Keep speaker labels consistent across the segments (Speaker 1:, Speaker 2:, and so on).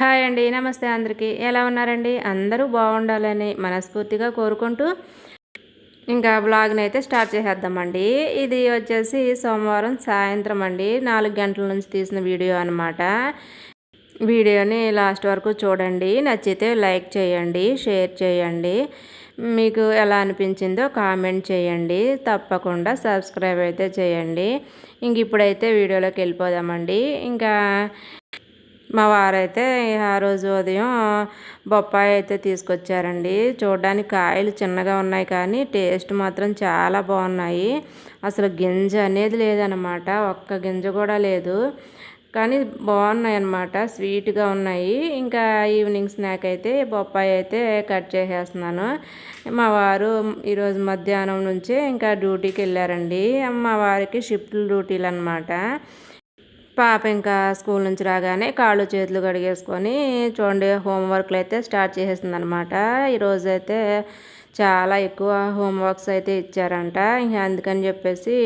Speaker 1: Hi అండి నమస్తే అందరికీ. ఎలా ఉన్నారండి? అందరూ బాగుండాలని మనస్ఫూర్తిగా కోరుకుంటూ ఇంకా బ్లాగ్ని అయితే స్టార్ట్ చేసేద్దామండి. ఇది వచ్చేసి సోమవారం సాయంత్రం అండి. నాలుగు గంటల నుంచి తీసిన వీడియో అనమాట వీడియోని లాస్ట్ వరకు చూడండి. నచ్చితే లైక్ చేయండి షేర్ చేయండి. మీకు ఎలా అనిపించిందో కామెంట్ చేయండి. తప్పకుండా సబ్స్క్రైబ్ అయితే చేయండి. ఇంక ఇప్పుడైతే వీడియోలోకి వెళ్ళిపోదామండి. ఇంకా మా వారైతే ఆ రోజు ఉదయం బొప్పాయి అయితే తీసుకొచ్చారండి. చూడడానికి కాయలు చిన్నగా ఉన్నాయి కానీ టేస్ట్ మాత్రం చాలా బాగున్నాయి. అసలు గింజ అనేది లేదనమాట ఒక్క గింజ కూడా లేదు. కానీ బాగున్నాయి అన్నమాట స్వీట్గా ఉన్నాయి. ఇంకా ఈవినింగ్ స్నాక్ అయితే బొప్పాయి అయితే కట్ చేసేస్తున్నాను. మా వారు ఈరోజు మధ్యాహ్నం నుంచే ఇంకా డ్యూటీకి వెళ్ళారండి. మా వారికి షిఫ్ట్ డ్యూటీలు అనమాట పాప ఇంకా స్కూల్ నుంచి రాగానే కాళ్ళు చేతులు కడిగేసుకొని చూడండి హోంవర్క్లు అయితే స్టార్ట్ చేసేసింది అనమాట ఈరోజు అయితే చాలా ఎక్కువ హోంవర్క్స్ అయితే ఇచ్చారంట. ఇంకా అందుకని చెప్పేసి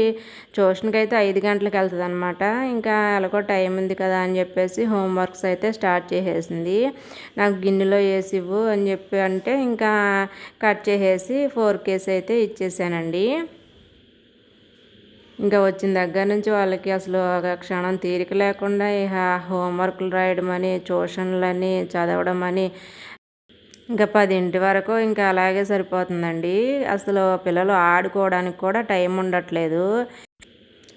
Speaker 1: ట్యూషన్కి అయితే ఐదు గంటలకు వెళ్తుంది అనమాట ఇంకా ఎలాగో టైం ఉంది కదా అని చెప్పేసి హోంవర్క్స్ అయితే స్టార్ట్ చేసేసింది. నాకు గిన్నెలో వేసి ఇవ్వు అని చెప్పి అంటే ఇంకా కట్ చేసేసి ఫోర్ కేస్ అయితే ఇచ్చేసానండి. ఇంకా వచ్చిన దగ్గర నుంచి వాళ్ళకి అసలు ఒక క్షణం తీరిక లేకుండా ఇక హోంవర్క్లు రాయడం అని ట్యూషన్లని చదవడం అని ఇంకా పదింటి వరకు ఇంకా అలాగే సరిపోతుందండి. అసలు పిల్లలు ఆడుకోవడానికి కూడా టైం ఉండట్లేదు.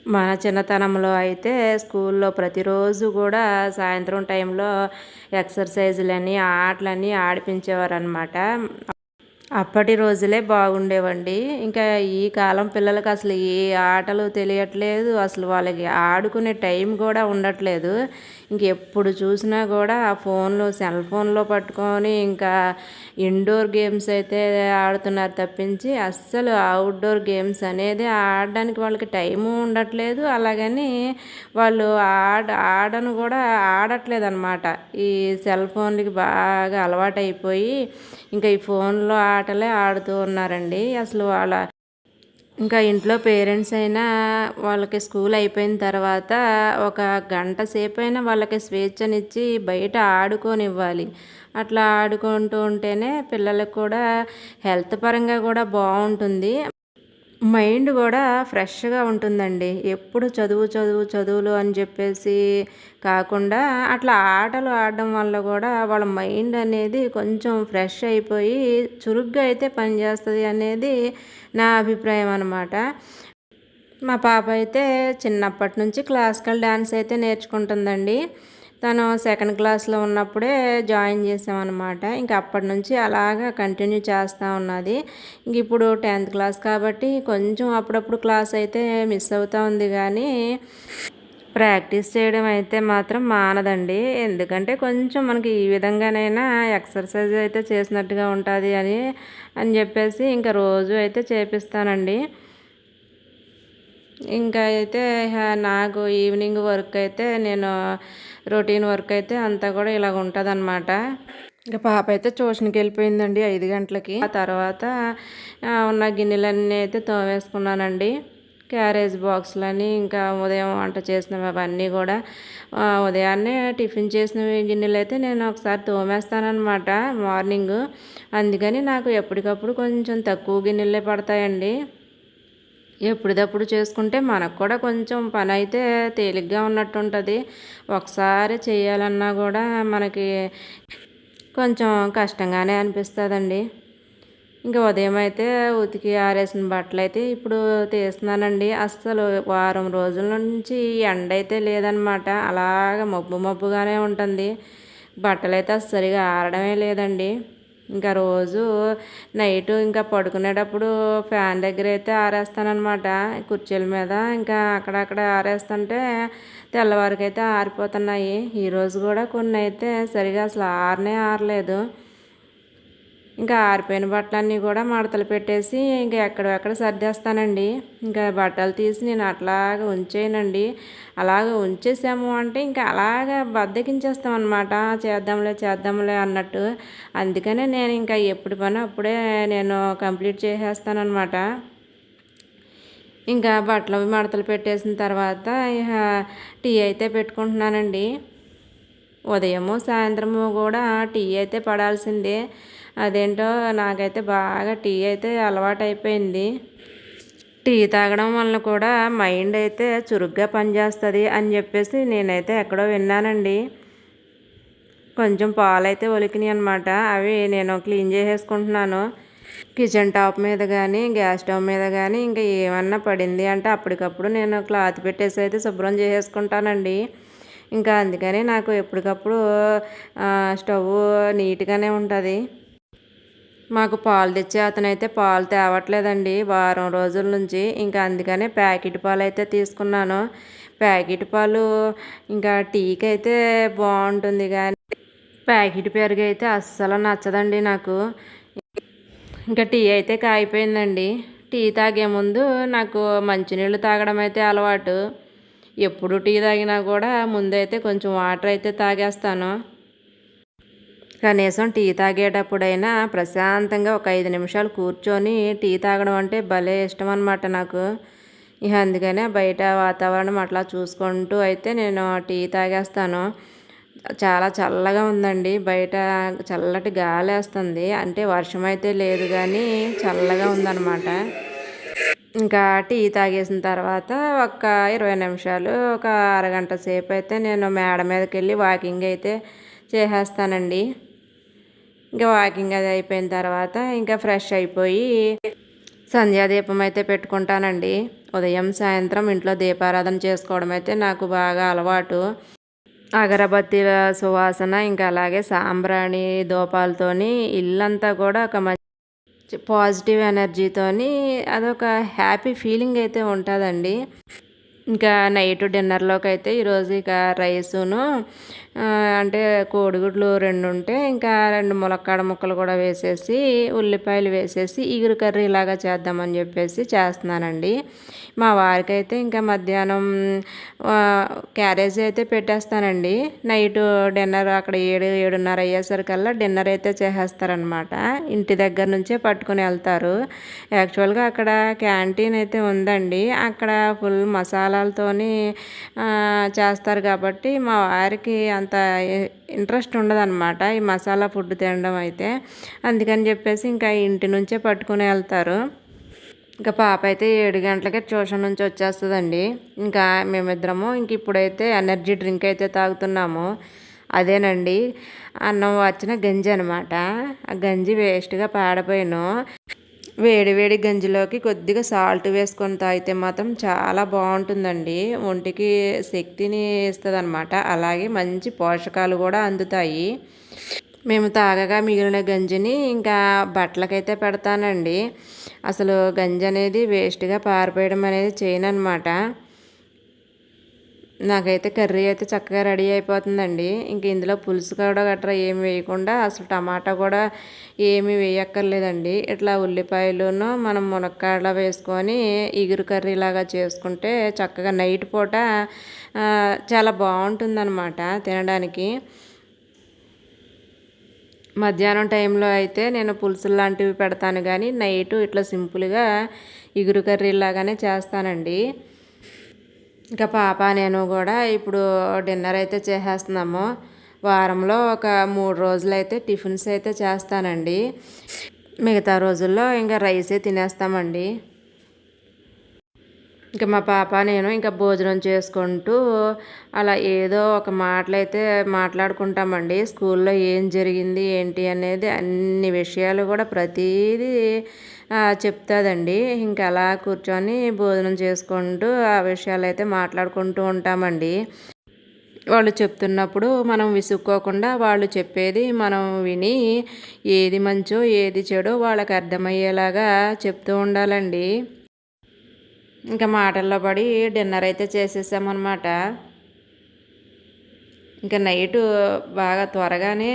Speaker 1: మన చిన్నతనంలో అయితే స్కూల్లో ప్రతిరోజు కూడా సాయంత్రం టైంలో ఎక్సర్సైజులని ఆటలని ఆడిపించేవారు అనమాట అప్పటి రోజులే బాగుండేవండి. ఇంకా ఈ కాలం పిల్లలకు అసలు ఏ ఆటలు తెలియట్లేదు. అసలు వాళ్ళకి ఆడుకునే టైం కూడా ఉండట్లేదు. ఇంకెప్పుడు చూసినా కూడా ఆ ఫోన్లో సెల్ ఫోన్లో పట్టుకొని ఇంకా ఇండోర్ గేమ్స్ అయితే ఆడుతున్నారు తప్పించి అస్సలు అవుట్డోర్ గేమ్స్ అనేది ఆడడానికి వాళ్ళకి టైము ఉండట్లేదు. అలాగని వాళ్ళు ఆడ ఆడను కూడా ఆడట్లేదు అనమాట ఈ సెల్ ఫోన్లకి బాగా అలవాటైపోయి ఇంకా ఈ ఫోన్లో ఆటలే ఆడుతూ ఉన్నారండి. అసలు వాళ్ళ ఇంకా ఇంట్లో పేరెంట్స్ అయినా వాళ్ళకి స్కూల్ అయిపోయిన తర్వాత ఒక గంట సేపు అయినా వాళ్ళకి స్వేచ్ఛనిచ్చి బయట ఆడుకోనివ్వాలి. అట్లా ఆడుకుంటూ ఉంటేనే పిల్లలకు కూడా హెల్త్ పరంగా కూడా బాగుంటుంది. మైండ్ కూడా ఫ్రెష్గా ఉంటుందండి. ఎప్పుడు చదువు చదువు చదువులు అని చెప్పేసి కాకుండా అట్లా ఆటలు ఆడడం వల్ల కూడా వాళ్ళ మైండ్ అనేది కొంచెం ఫ్రెష్ అయిపోయి చురుగ్గా అయితే పనిచేస్తుంది అనేది నా అభిప్రాయం అనమాట మా పాప అయితే చిన్నప్పటి నుంచి క్లాసికల్ డ్యాన్స్ అయితే నేర్చుకుంటుందండి. తను సెకండ్ క్లాస్లో ఉన్నప్పుడే జాయిన్ చేసామన్నమాట. ఇంక అప్పటి నుంచి అలాగా కంటిన్యూ చేస్తూ ఉన్నది. ఇంక ఇప్పుడు టెన్త్ క్లాస్ కాబట్టి కొంచెం అప్పుడప్పుడు క్లాస్ అయితే మిస్ అవుతూ ఉంది కానీ ప్రాక్టీస్ చేయడం అయితే మాత్రం మానదండి. ఎందుకంటే కొంచెం మనకి ఈ విధంగానైనా ఎక్సర్సైజ్ అయితే చేసినట్టుగా ఉంటుంది అని అని చెప్పేసి ఇంకా రోజు అయితే చేపిస్తానండి. ఇంకా అయితే నాకు ఈవినింగ్ వర్క్ అయితే నేను రొటీన్ వర్క్ అయితే అంతా కూడా ఇలాగ ఉంటుంది అనమాట ఇంకా పాప అయితే ట్యూషన్కి వెళ్ళిపోయిందండి ఐదు గంటలకి. ఆ తర్వాత ఉన్న గిన్నెలన్నీ అయితే తోమేసుకున్నానండి. క్యారేజ్ బాక్స్లని ఇంకా ఉదయం వంట చేసినవి అవన్నీ కూడా ఉదయాన్నే టిఫిన్ చేసిన గిన్నెలు అయితే నేను ఒకసారి తోమేస్తానమాట మార్నింగ్. అందుకని నాకు ఎప్పటికప్పుడు కొంచెం తక్కువ గిన్నెలే పడతాయండి. ఎప్పటిదప్పుడు చేసుకుంటే మనకు కూడా కొంచెం పని అయితే తేలిగ్గా ఉన్నట్టు ఉంటుంది ఒకసారి చేయాలన్నా కూడా మనకి కొంచెం కష్టంగానే అనిపిస్తుందండి. ఇంకా ఉదయం అయితే ఉతికి ఆరేసిన బట్టలు అయితే ఇప్పుడు తీస్తున్నానండి. అస్సలు వారం రోజుల నుంచి ఎండ అయితే లేదనమాట. అలాగ మబ్బు మబ్బుగానే ఉంటుంది. బట్టలు అయితే సరిగా ఆరడమే లేదండి. ఇంకా రోజు నైట్ ఇంకా పడుకునేటప్పుడు ఫ్యాన్ దగ్గర అయితే ఆరేస్తానమాట కుర్చీల మీద ఇంకా అక్కడక్కడ ఆరేస్తుంటే తెల్లవారికైతే ఆరిపోతున్నాయి. ఈరోజు కూడా కొన్ని అయితే సరిగా అసలు ఆరనే ఆరలేదు. ఇంకా ఆరిపోయిన బట్టలన్నీ కూడా మడతలు పెట్టేసి ఇంకా ఎక్కడెక్కడ సర్దేస్తానండి. ఇంకా బట్టలు తీసి నేను అట్లాగా ఉంచేయనండి. అలాగ ఉంచేసాము అంటే ఇంకా అలాగ బద్దకించేస్తాం అనమాట చేద్దాంలే చేద్దాంలే అన్నట్టు. అందుకనే నేను ఇంకా ఎప్పుడు పని అప్పుడే నేను కంప్లీట్ చేసేస్తానమాట ఇంకా బట్టలు మడతలు పెట్టేసిన తర్వాత టీ అయితే పెట్టుకుంటున్నానండి. ఉదయము సాయంత్రము కూడా టీ అయితే పడాల్సిందే. అదేంటో నాకైతే బాగా టీ అయితే అలవాటు అయిపోయింది టీ తాగడం వలన కూడా మైండ్ అయితే చురుగ్గా పనిచేస్తుంది అని చెప్పేసి నేనైతే ఎక్కడో విన్నానండి. కొంచెం పాలైతే ఒలికినాయి అనమాట అవి నేను క్లీన్ చేసేసుకుంటున్నాను. కిచెన్ టాప్ మీద కానీ గ్యాస్ స్టవ్ మీద కానీ ఇంకా ఏమన్నా పడింది అంటే అప్పటికప్పుడు నేను క్లాత్ పెట్టేసి అయితే శుభ్రం చేసేసుకుంటానండి. ఇంకా అందుకని నాకు ఎప్పటికప్పుడు స్టవ్ నీట్గానే ఉంటుంది. మాకు పాలు తెచ్చే అతనైతే పాలు తేవట్లేదండి. వారం రోజుల నుంచి ఇంకా అందుకనే ప్యాకెట్ పాలు అయితే తీసుకున్నాను. ప్యాకెట్ పాలు ఇంకా టీకి అయితే బాగుంటుంది కానీ ప్యాకెట్ పెరుగు అయితే అస్సలు నచ్చదండి నాకు. ఇంకా టీ అయితే కాయిపోయిందండి టీ తాగే ముందు నాకు మంచినీళ్ళు తాగడం అయితే అలవాటు. ఎప్పుడు టీ తాగినా కూడా ముందైతే కొంచెం వాటర్ అయితే తాగేస్తాను. కనీసం టీ తాగేటప్పుడైనా ప్రశాంతంగా ఒక ఐదు నిమిషాలు కూర్చొని టీ తాగడం అంటే భలే ఇష్టం అనమాట నాకు. ఇక అందుకనే బయట వాతావరణం అట్లా చూసుకుంటూ అయితే నేను టీ తాగేస్తాను. చాలా చల్లగా ఉందండి. బయట చల్లటి గాలి వేస్తుంది. అంటే వర్షం అయితే లేదు కానీ చల్లగా ఉందన్నమాట. ఇంకా టీ తాగేసిన తర్వాత ఒక ఇరవై నిమిషాలు ఒక అరగంట సేపు అయితే నేను మేడ మీదకి వెళ్ళి వాకింగ్ అయితే చేసేస్తానండి. ఇంకా వాకింగ్ అది అయిపోయిన తర్వాత ఇంకా ఫ్రెష్ అయిపోయి సంధ్యాదీపం అయితే పెట్టుకుంటానండి. ఉదయం సాయంత్రం ఇంట్లో దీపారాధన చేసుకోవడం అయితే నాకు బాగా అలవాటు. అగరబత్తిల సువాసన ఇంకా అలాగే సాంబ్రాణి దూపాలతోని ఇల్లంతా కూడా ఒక మంచి పాజిటివ్ ఎనర్జీతోని అదొక హ్యాపీ ఫీలింగ్ అయితే ఉంటుందండి. ఇంకా నైట్ డిన్నర్లోకి అయితే ఈరోజు ఇక రైసును అంటే కోడిగుడ్లు రెండు ఉంటే ఇంకా రెండు ములక్కాడ ముక్కలు కూడా వేసేసి ఉల్లిపాయలు వేసేసి ఇగురు కర్రీ ఇలాగా చేద్దామని చెప్పేసి చేస్తున్నానండి. మా వారికి అయితే ఇంకా మధ్యాహ్నం క్యారేజీ అయితే పెట్టేస్తానండి. నైట్ డిన్నర్ అక్కడ ఏడు ఏడున్నర అయ్యేసరికల్లా డిన్నర్ అయితే చేసేస్తారనమాట. ఇంటి దగ్గర నుంచే పట్టుకుని వెళ్తారు. యాక్చువల్గా అక్కడ క్యాంటీన్ అయితే ఉందండి. అక్కడ ఫుల్ మసాలాలతోని చేస్తారు కాబట్టి మా వారికి అంత అంత ఇంట్రెస్ట్ ఉండదన్నమాట ఈ మసాలా ఫుడ్ తినడం అయితే. అందుకని చెప్పేసి ఇంకా ఇంటి నుంచే పట్టుకుని వెళ్తారు. ఇంకా పాప అయితే ఏడు గంటలకే ట్యూషన్ నుంచి వచ్చేస్తుందండి. ఇంకా మేమిద్దరము ఇంక ఇప్పుడైతే ఎనర్జీ డ్రింక్ అయితే తాగుతున్నాము. అదేనండి అన్నం వచ్చిన గంజి అనమాట ఆ గంజి వేస్ట్గా పాడపోయాను. వేడి వేడి గంజిలోకి కొద్దిగా సాల్ట్ వేసుకొని తాగితే మాత్రం చాలా బాగుంటుందండి. ఒంటికి శక్తిని ఇస్తుంది అనమాట అలాగే మంచి పోషకాలు కూడా అందుతాయి. మేము తాగగా మిగిలిన గంజిని ఇంకా బట్టలకైతే పెడతానండి. అసలు గంజి అనేది వేస్ట్గా పారిపోయడం అనేది చేయను అనమాట నాకైతే కర్రీ అయితే చక్కగా రెడీ అయిపోతుందండి. ఇంక ఇందులో పులుసు కూడా గట్రా ఏమి వేయకుండా అసలు టమాటా కూడా ఏమి వేయక్కర్లేదండి. ఇట్లా ఉల్లిపాయలును మనం మునక్కాడలో వేసుకొని ఇగురు కర్రీ లాగా చేసుకుంటే చక్కగా నైట్ పూట చాలా బాగుంటుందన్నమాట తినడానికి. మధ్యాహ్నం టైంలో అయితే నేను పులుసులు లాంటివి పెడతాను కానీ నైట్ ఇట్లా సింపుల్గా ఇగురు కర్రీ లాగానే చేస్తానండి. ఇంకా పాప నేను కూడా ఇప్పుడు డిన్నర్ అయితే చేసేస్తున్నాము. వారంలో ఒక మూడు రోజులు అయితే టిఫిన్స్ అయితే చేస్తానండి. మిగతా రోజుల్లో ఇంకా రైసే తినేస్తామండి. ఇంకా మా పాప నేను ఇంకా భోజనం చేసుకుంటూ అలా ఏదో ఒక మాటలైతే మాట్లాడుకుంటామండి. స్కూల్లో ఏం జరిగింది ఏంటి అనేది అన్ని విషయాలు కూడా ప్రతీదీ చెప్తుందండి. ఇంకా అలా కూర్చొని భోజనం చేసుకుంటూ ఆ విషయాలు అయితే మాట్లాడుకుంటూ ఉంటామండి. వాళ్ళు చెప్తున్నప్పుడు మనం విసుక్కోకుండా వాళ్ళు చెప్పేది మనం విని ఏది మంచో ఏది చెడో వాళ్ళకి అర్థమయ్యేలాగా చెప్తూ ఉండాలండి. ఇంకా మాటల్లో పడి డిన్నర్ అయితే చేసేసామన్నమాట. ఇంకా నైటు బాగా త్వరగానే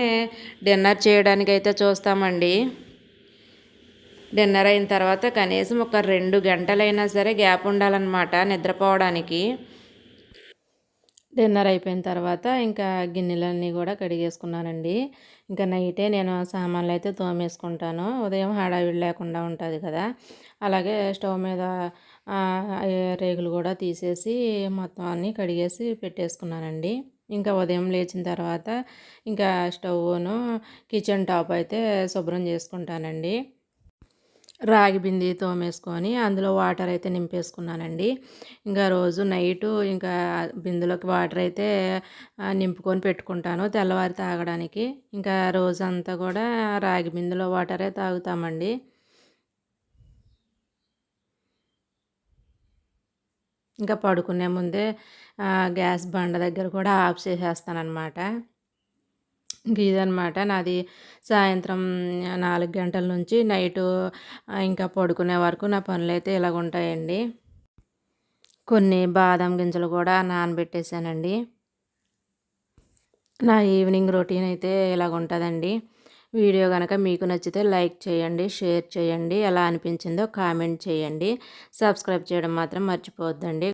Speaker 1: డిన్నర్ చేయడానికి అయితే చూస్తామండి. డిన్నర్ అయిన తర్వాత కనీసం ఒక రెండు గంటలైనా సరే గ్యాప్ ఉండాలన్నమాట నిద్రపోవడానికి. డిన్నర్ అయిపోయిన తర్వాత ఇంకా గిన్నెలన్నీ కూడా కడిగేసుకున్నానండి. ఇంకా నైటే నేను సామాన్లు అయితే తోమేసుకుంటాను. ఉదయం హడావిడి లేకుండా ఉంటుంది కదా. అలాగే స్టవ్ మీద రేగులు కూడా తీసేసి మొత్తం అన్నీ కడిగేసి పెట్టేసుకున్నానండి. ఇంకా ఉదయం లేచిన తర్వాత ఇంకా స్టవ్ను కిచెన్ టాప్ అయితే శుభ్రం చేసుకుంటానండి. రాగి బింది తోమేసుకొని అందులో వాటర్ అయితే నింపేసుకున్నానండి. ఇంకా రోజు నైటు ఇంకా బిందులోకి వాటర్ అయితే నింపుకొని పెట్టుకుంటాను తెల్లవారి తాగడానికి. ఇంకా రోజంతా కూడా రాగి బిందులో వాటరే తాగుతామండి. ఇంకా పడుకునే ముందే గ్యాస్ బండ దగ్గర కూడా ఆఫ్ చేసేస్తానమాట ఇదనమాట నాది సాయంత్రం నాలుగు గంటల నుంచి నైటు ఇంకా పడుకునే వరకు నా పనులు అయితే ఇలాగ ఉంటాయండి కొన్ని బాదం గింజలు కూడా నానబెట్టేశానండి. నా ఈవినింగ్ రొటీన్ అయితే ఇలాగ ఉంటుందండి వీడియో కనుక మీకు నచ్చితే లైక్ చేయండి షేర్ చేయండి ఎలా అనిపించిందో కామెంట్ చేయండి. సబ్స్క్రైబ్ చేయడం మాత్రం మర్చిపోవద్దండి.